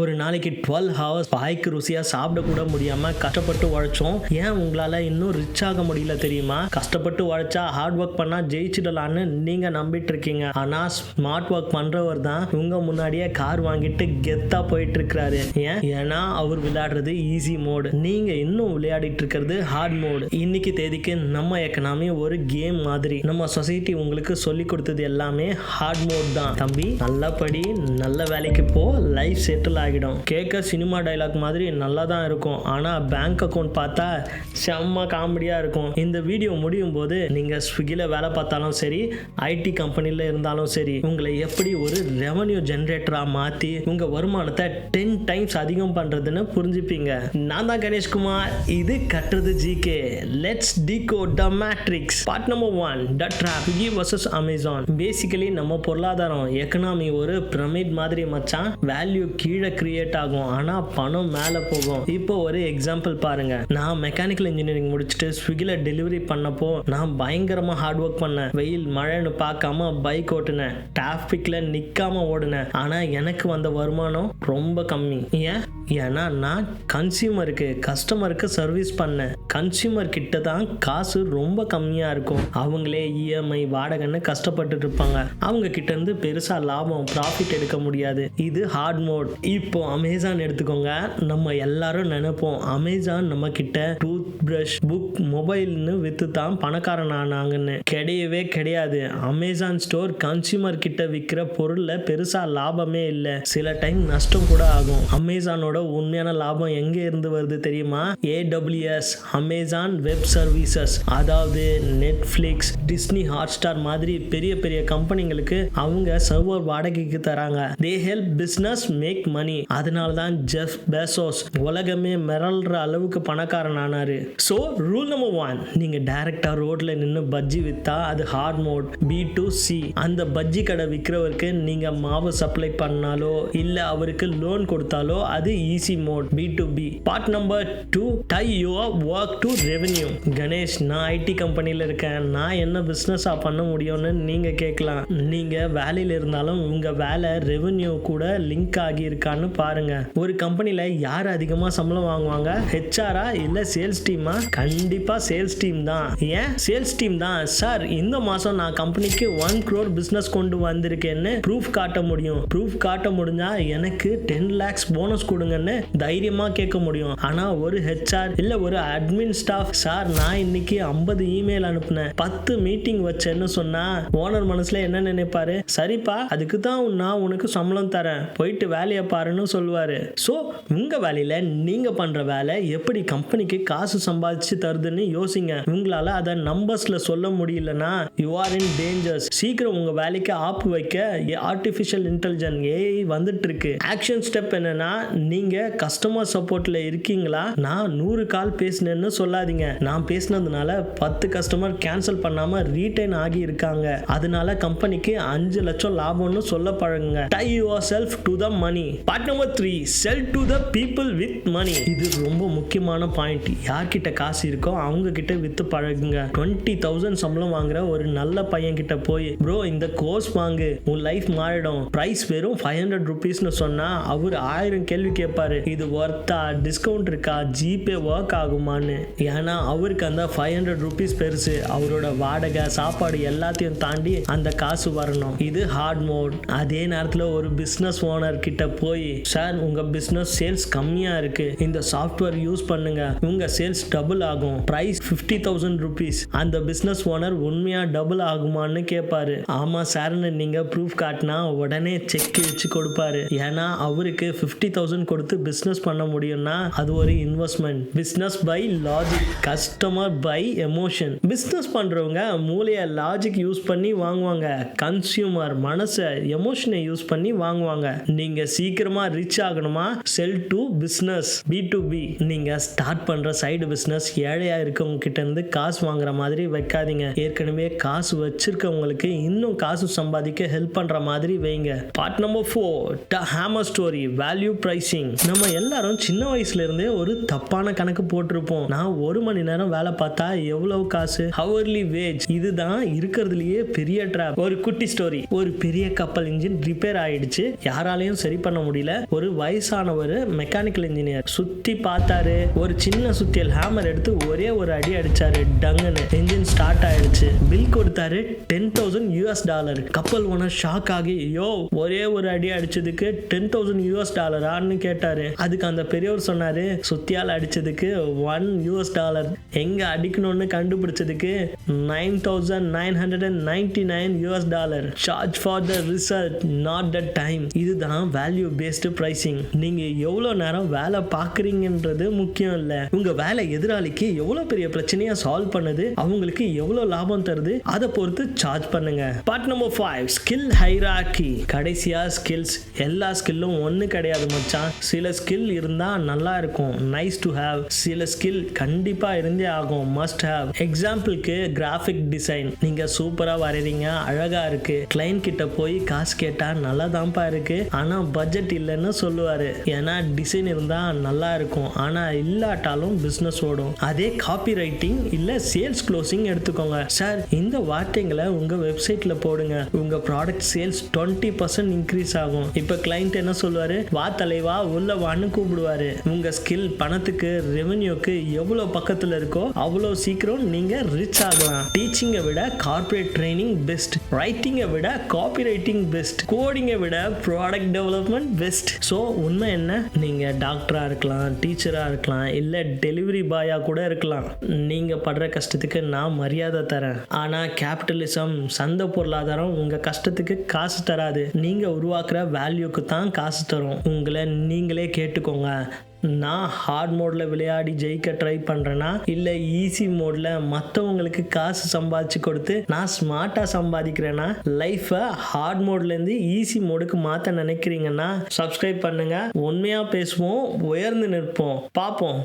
ஒரு நாளைக்கு twelve hours வாய்க்கு ருசியா சாப்பிட கூட முடியாம கஷ்டப்பட்டு உழைச்சோம். ஏன் உங்களால இன்னும் ரிச் ஆக முடியல தெரியுமா? கஷ்டப்பட்டு உழைச்சா ஹார்ட் ஒர்க் பண்ணா ஜெயிச்சிடலான்னு நீங்க நம்பிட்டு இருக்கீங்க ஆனா ஸ்மார்ட் ஒர்க் பண்றவர் தான் உங்க முன்னாடியே கார் வாங்கிட்டு கெத்தா போயிட்டு இருக்கிறாரு ஏன்? ஏன்னா அவர் விளையாடுறது ஈஸி மோடு நீங்க இன்னும் விளையாடிட்டு இருக்கிறது ஹார்ட் மோடு இன்னைக்கு தேதிக்கு நம்ம எக்கனாமி ஒரு கேம் மாதிரி. நம்ம சொசைட்டி உங்களுக்கு சொல்லி கொடுத்தது எல்லாமே ஹார்ட் மோட் தான். தம்பி நல்லபடி நல்ல வேலைக்கு போ. லைஃப் செட்டில் ஆகிடும் கேட்க சினிமா டைலாக் மாதிரி நல்லா தான் இருக்கும். ஆனால் பேங்க் அக்கௌண்ட் பார்த்தா செம்ம காமெடியாக இருக்கும். இந்த வீடியோ முடியும் போது நீங்கள் ஸ்விக்கியில் வேலை பார்த்தாலும் சரி ஐடி கம்பெனியில் இருந்தாலும் சரி உங்களை எப்படி ஒரு ரெவன்யூ ஜென்ரேட்டராக மாற்றி உங்கள் வருமானத்தை டென் டைம்ஸ் அதிகம் பண்ணுறதுன்னு புரிஞ்சுப்பீங்க. நான் தான் கணேஷ்குமார். இது கட்டுறது GK let's decode the matrix part number one the trap Swiggy versus Amazon basically நம்ம பொருளாதாரம் எக்கனாமி ஒரு பிரமிட் மாதிரி மச்சான். வேல்யூ கீழே கிரியேட் ஆகும். ஆனால் பணம் மேலே போகும். இப்போ ஒரு எக்ஸாம்பிள் பாருங்க. நான் மெக்கானிக்கல் இன்ஜினியரிங் முடிச்சுட்டு ஸ்விக்கியில் டெலிவரி பண்ணப்போ நான் பயங்கரமாக ஹார்ட் ஒர்க் பண்ணேன். வெயில் மழைன்னு பார்க்காம பைக் ஓட்டுனேன். டிராஃபிக்கில் நிற்காம ஓடுனேன். ஆனா எனக்கு வந்த வருமானம் ரொம்ப கம்மி. ஏன்? ஏன்னா நான் கன்சியூமருக்கு கஸ்டமருக்கு சர்வீஸ் பண்ணேன். கன்சியூமர் கிட்ட தான் காசு ரொம்ப கம்மியாக இருக்கும். அவங்களே இஎம்ஐ வாடகைன்னு கஷ்டப்பட்டுட்டு இருப்பாங்க. அவங்க கிட்ட இருந்து பெருசாக லாபம் ப்ராஃபிட் எடுக்க முடியாது. இது ஹார்ட் மோட் இப்போ அமேசான் எடுத்துக்கோங்க. நம்ம எல்லாரும் நினைப்போம் அமேசான் நம்ம கிட்ட டூ ப்ரஷ் புக் மொபைல்னு விற்று தான் பணக்காரன் ஆனாங்கன்னு. கிடையவே கிடையாது. அமேசான் ஸ்டோர் கன்சியூமர் கிட்ட விற்கிற பொருளில் பெருசாக லாபமே இல்லை. சில டைம் நஷ்டம் கூட ஆகும். அமேசானோட உண்மையான லாபம் எங்கே இருந்து வருது தெரியுமா? ஏடபிள்யூஎஸ் அமேசான் வெப் சர்வீசஸ் அதாவது நெட்ஃப்ளிக்ஸ் டிஸ்னி ஹாட்ஸ்டார் மாதிரி பெரிய பெரிய கம்பெனிங்களுக்கு அவங்க சர்வர் வாடகைக்கு தராங்க. They help business make money அதனால தான் ஜெஃப் பேசோஸ் உலகமே மிரள்ற அளவுக்கு பணக்காரன் ஆனாரு. ஸோ ரூல் நம்பர் ஒன் நீங்கள் டைரெக்டாக ரோட்டில் நின்று பஜ்ஜி விற்றா அது hard mode B to C அந்த பஜ்ஜி கடை விற்கிறவருக்கு நீங்கள் மாவு சப்ளை பண்ணாலோ இல்லை அவருக்கு லோன் கொடுத்தாலோ அது easy mode B to B part number two tie your work to revenue Ganesh நான் ஐடி கம்பெனியில் இருக்கேன். நான் என்ன பிஸ்னஸாக பண்ண முடியும்னு நீங்கள் கேட்கலாம். நீங்கள் வேலையில் இருந்தாலும் உங்கள் வேலை ரெவென்யூ கூட லிங்க் ஆகி இருக்கான்னு பாருங்கள் ஒரு கம்பெனியில் யார் அதிகமாக சம்பளம் வாங்குவாங்க? ஹெச்ஆரா இல்லை சேல்ஸ் டீம் கண்டிப்பாக சேல்ஸ் டீம் தான். ஏன்? சேல்ஸ் டீம் தான். சார் இந்த மாதம் நான் கம்பெனிக்கு ஒன் க்ரோர் பிஸ்னஸ் கொண்டு வந்திருக்கேன்னு ப்ரூஃப் காட்ட முடியும். ப்ரூஃப் காட்ட முடிஞ்சா எனக்கு டென் லேக்ஸ் போனஸ் கொடுங்கன்னு தைரியமாக கேட்க முடியும். ஆனால் ஒரு ஹெச்ஆர் இல்லை ஒரு அட்மின் ஸ்டாஃப் சார் நான் இன்னைக்கு ஐம்பது இமெயில் அனுப்புனேன். பத்து மீட்டிங் வச்சேன்னு சொன்னா ஓனர் மனசுல என்ன நினைப்பாரு? சரிப்பா அதுக்கு தான் நான் உனக்கு சம்பளம் தரேன். போயிட்டு வேலையை பாருன்னு சொல்லுவாரு. ஸோ உங்க வேலையில நீங்க பண்ற வேலை எப்படி கம்பெனிக்கு காசு சம்பாதிச்சு தருதுன்னு யோசிங்க. இவங்களால அதை நம்பர்ஸ்ல சொல்ல முடியலன்னா யூ ஆர் இன் டேஞ்சர்ஸ் சீக்கிரம் உங்க வேலைக்கு ஆப் வைக்க ஆர்டிஃபிஷியல் இன்டெலிஜென்ட் ஏஐ வந்துட்டு இருக்கு ஆக்ஷன் ஸ்டெப் என்னன்னா நீங்க கஸ்டமர் சப்போர்ட்ல இருக்கீங்களா? நான் நூறு கால் பேசினேன்னு சொல்லாதீங்க. நான் பேசினதுனால பத்து கஸ்டமர் கேன்சல் பண்ணாம ரீட்டைன் ஆகி இருக்காங்க. அதனால கம்பெனிக்கு அஞ்சு லட்சம் லாபம்னு சொல்ல பழகுங்க. Tie yourself to the money part number three sell to the people with money இது ரொம்ப முக்கியமான பாயிண்ட் யார்கிட்ட காசு இருக்கோ அவங்க கிட்ட வித்து பழகுங்க. டுவெண்ட்டி தௌசண்ட் சம்பளம் வாங்குற ஒரு நல்ல பையன் கிட்ட போய் ப்ரோ இந்த கோர்ஸ் வாங்கு. உன் லைஃப் மாறிடும். பிரைஸ் வெறும் ஃபைவ் ஹண்ட்ரட் ருபீஸ்னு சொன்னா அவர் ஆயிரம் கேள்வி கேட்பாரு இது ஒர்த்தா டிஸ்கவுண்ட் இருக்கா? ஜிபே ஒர்க் ஆகுமான்னு. ஏன்னா அவருக்கு அந்த ஃபைவ் ஹண்ட்ரட் ருபீஸ் பெருசு. அவரோட வாடகை சாப்பாடு எல்லாத்தையும் தாண்டி அந்த காசு வரணும். இது ஹார்ட் மோட் அதே நேரத்தில் ஒரு பிஸ்னஸ் ஓனர் கிட்ட போய் சார் உங்க பிஸ்னஸ் சேல்ஸ் கம்மியா இருக்கு. இந்த சாஃப்ட்வேர் யூஸ் பண்ணுங்க. உங்க சேல்ஸ் டபுள் ஆகும். ப்ரைஸ் ஃபிஃப்டி தௌசண்ட் ருபீஸ் அந்த பிஸ்னஸ் ஓனர் உண்மையா டபுள் ஆகுமான்னு கேட்பாரு ஆமா சார்னு நீங்க ப்ரூஃப் காட்டினா உடனே செக் வச்சு கொடுப்பாரு. ஏன்னா அவருக்கு ஃபிஃப்டி தௌசண்ட் கொடுத்து பிஸ்னஸ் பண்ண முடியும்னா அது ஒரு investment business by logic customer by emotion business பண்றவங்க மூளைய லாஜிக் யூஸ் பண்ணி வாங்குவாங்க. கன்சியூமர் மனசை எமோஷனை யூஸ் பண்ணி வாங்குவாங்க. நீங்க சீக்கிரமா ரிச் ஆகணுமா? Sell to business B to B நீங்க ஸ்டார்ட் பண்ற சைடு பிஸ்னஸ் ஏழையாக இருக்கவங்க கிட்டேருந்து காசு வாங்குற மாதிரி வைக்காதீங்க. ஏற்கனவே காசு வச்சிருக்கவங்களுக்கு இன்னும் காசு சம்பாதிக்க ஹெல்ப் பண்ணுற மாதிரி வைங்க. Part number four the hammer story value pricing நம்ம எல்லாரும் சின்ன வயசுல இருந்தே ஒரு தப்பான கணக்கு போட்டிருப்போம். நான் ஒரு மணி நேரம் வேலை பார்த்தா எவ்வளவு காசு? ஹவர்லி வேஜ் இதுதான் இருக்கிறதுலயே பெரிய ட்ராப் ஒரு குட்டி ஸ்டோரி ஒரு பெரிய கப்பல் இன்ஜின் ரிப்பேர் ஆயிடுச்சு. யாராலையும் சரி பண்ண முடியல. ஒரு வயசானவர் மெக்கானிக்கல் இன்ஜினியர் சுத்தி பார்த்தாரு. ஒரு சின்ன சுத்தியல் ஹேமர் எடுத்து ஒரே ஒரு அடி அடிச்சாரு டங்குன்னு இன்ஜின் ஸ்டார்ட் ஆயிடுச்சு. பில் கொடுத்தாரு டென் தௌசண்ட் யூஎஸ் டாலர் கப்பல் ஓனர் ஷாக் ஆகி யோ ஒரே ஒரு அடி அடிச்சதுக்கு டென் தௌசண்ட் யூஎஸ் டாலரான்னு கேட்டாரு. அதுக்கு அந்த பெரியவர் சொன்னாரு சுத்தியால் அடிச்சதுக்கு ஒன் யூஎஸ் டாலர் எங்க அடிக்கணும்னு கண்டுபிடிச்சதுக்கு nine thousand nine hundred and ninety nine US dollar charge for the result not the time இதுதான் வேல்யூ பேஸ்டு ப்ரைசிங் நீங்க எவ்வளோ நேரம் வேலை பார்க்குறீங்கன்றது முக்கியம் இல்லை. உங்க வேலை எதிராளிக்கு எவ்வளோ பெரிய பிரச்சனையை சால்வ் பண்ணுது அவங்களுக்கு எவ்வளோ லாபம் தருது அதை பொறுத்து சார்ஜ் பண்ணுங்க. Part number five skill hierarchy கடைசியா ஸ்கில்ஸ் எல்லா ஸ்கில்லும் ஒன்று கிடையாது மச்சான். சில ஸ்கில் இருந்தா நல்லா இருக்கும். நைஸ் டு ஹேவ் சில ஸ்கில் கண்டிப்பா இருந்தே ஆகும். மஸ்ட் ஹேவ் எக்ஸாம்பிளுக்கு கிராஃபிக் டிசைன் நீங்க சூப்பரா வரைறீங்க அழகா இருக்கு. கிளைண்ட் கிட்ட போய் காசு கேட்டா நல்லா தான்ப்பா இருக்கு. ஆனா பட்ஜெட் இல்லைன்னு சொல்லுவாரு. ஏன்னா டிசைன் இருந்தா நல்லா இருக்கும். ஆனா இல்லாட்டாலும் பிசினஸ் ஓடும். அதே காப்பி ரைட்டிங் இல்ல சேல்ஸ் க்ளோசிங் எடுத்துக்கோங்க. சார் இந்த வார்த்தைங்களை உங்க வெப்சைட்ல போடுங்க. உங்க product sales twenty percent increase ஆகும். இப்ப கிளைண்ட் என்ன சொல்லுவாரு? வா தலைவா உள்ள வான்னு கூப்பிடுவாரு. உங்க ஸ்கில் பணத்துக்கு ரெவென்யூக்கு எவ்வளவு பக்கத்துல இருக்கோ அவ்வளோ சீக்கிரம் நீங்க ரிச் ஆகும் ஆகலாம் டீச்சிங்கை விட கார்ப்பரேட் ட்ரைனிங் பெஸ்ட் ரைட்டிங்கை விட காப்பி ரைட்டிங் பெஸ்ட் கோடிங்கை விட ப்ராடக்ட் டெவலப்மெண்ட் பெஸ்ட் ஸோ உண்மை என்ன? நீங்கள் டாக்டராக இருக்கலாம் டீச்சராக இருக்கலாம் இல்லை டெலிவரி பாயாக கூட இருக்கலாம். நீங்கள் படுற கஷ்டத்துக்கு நான் மரியாதை தரேன். ஆனால் கேபிட்டலிசம் சந்தை பொருளாதாரம் உங்கள் கஷ்டத்துக்கு காசு தராது. நீங்கள் உருவாக்குற வேல்யூக்கு தான் காசு தரும். உங்களை நீங்களே கேட்டுக்கோங்க. நான் ஹார்ட் மோடில் விளையாடி ஜெயிக்க ட்ரை பண்ணுறேன்னா இல்லை ஈஸி மோடில் மற்றவங்களுக்கு காசு சம்பாதிச்சு கொடுத்து நான் ஸ்மார்ட்டாக சம்பாதிக்கிறேன்னா லைஃப்பை ஹார்ட் மோட்லேருந்து ஈஸி மோடுக்கு மாற்ற நினைக்கிறீங்கன்னா சப்ஸ்கிரைப் பண்ணுங்கள் உண்மையாக பேசுவோம் உயர்ந்து நிற்போம். பார்ப்போம்.